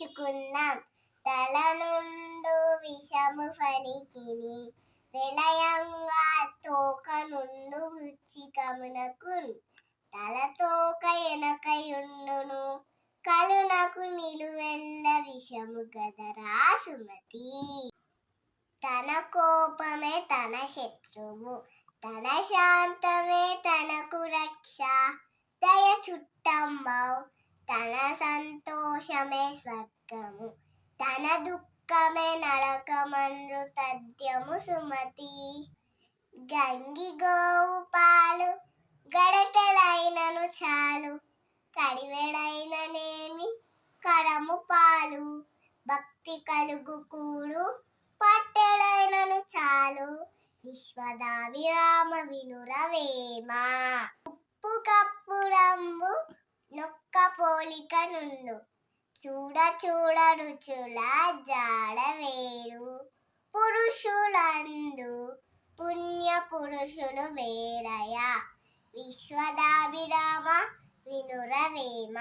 మెచ్చుకుందాం తల నుండు విషము ఫణికిని విలయంగా తోక నుండు వృచ్చికమునకు తల తోక ఎనకయుండును కలునకు నిలువెల్ల విషము గదరా సుమతి. తన కోపమే తన శత్రువు తన శాంతమే తనకు రక్ష. దయ చుట్టంబవు తన సంతోషమే స్వర్గము తన దుఃఖమే నరకమన్రు తథ్యము సుమతి. గంగి గోవు పాలు గడటడైనను చాలు కడివెడైననేమి కరము పాలు భక్తి కలుగు కూడు పట్టెడైనను చాలు విశ్వదావిరామ వినురవేమ. ఉప్పు కప్పుడంబు పోలిక నుండు. చూడ చూడ రుచుల జాడ వేడు పురుషులందు పుణ్య పురుషులు వేరయ. విశ్వదాభిరామ వినురవేమ